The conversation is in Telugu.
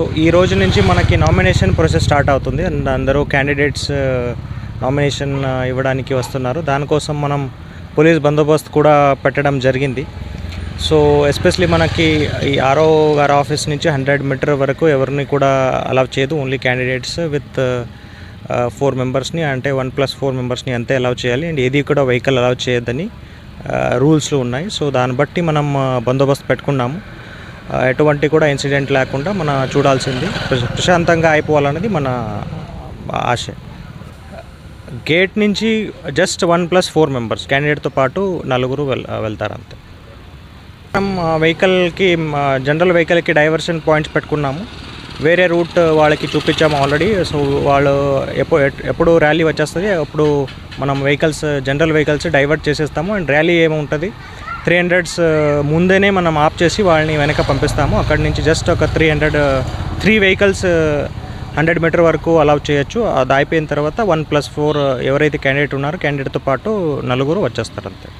సో ఈ రోజు నుంచి మనకి నామినేషన్ ప్రాసెస్ స్టార్ట్ అవుతుంది. అండ్ అందరూ క్యాండిడేట్స్ నామినేషన్ uh, uh, ఇవ్వడానికి వస్తున్నారు. దానికోసం మనం పోలీస్ బందోబస్తు కూడా పెట్టడం జరిగింది. సో ఎస్పెషలీ మనకి ఈ ఆర్ఓ గారి ఆఫీస్ నుంచి హండ్రెడ్ మీటర్ వరకు ఎవరిని కూడా అలౌ చేయదు. ఓన్లీ క్యాండిడేట్స్ విత్ ఫోర్ మెంబర్స్ని అంటే వన్ ప్లస్ ఫోర్ మెంబర్స్ని అంతే అలౌ చేయాలి. అండ్ ఏది కూడా వెహికల్ అలౌ చేయొద్దని uh, రూల్స్లు ఉన్నాయి. సో దాన్ని బట్టి మనం బందోబస్తు పెట్టుకున్నాము. ఎటువంటి కూడా ఇన్సిడెంట్ లేకుండా మన చూడాల్సింది. ప్రశాంతంగా అయిపోవాలన్నది మన ఆశ. గేట్ నుంచి just one plus four members క్యాండిడేట్తో పాటు నలుగురు వెల్ వెళ్తారు అంతే మనం వెహికల్కి జనరల్ వెహికల్కి డైవర్షన్ పాయింట్స్ పెట్టుకున్నాము. వేరే రూట్ వాళ్ళకి చూపించాము ఆల్రెడీ. సో వాళ్ళు ఎప్పుడు ఎప్పుడు ర్యాలీ వచ్చేస్తుంది అప్పుడు మనం వెహికల్స్ జనరల్ వెహికల్స్ డైవర్ట్ చేసేస్తాము. అండ్ ర్యాలీ ఏముంటుంది? త్రీ హండ్రెడ్స్ ముందేనే మనం ఆఫ్ చేసి వాళ్ళని వెనక పంపిస్తాము. అక్కడి నుంచి జస్ట్ ఒక three hundred three vehicles hundred metre వరకు అలౌ చేయొచ్చు. అది అయిపోయిన తర్వాత వన్ ప్లస్ ఫోర్ ఎవరైతే క్యాండిడేట్ ఉన్నారో క్యాండిడేట్తో పాటు నలుగురు వచ్చేస్తారు అంతే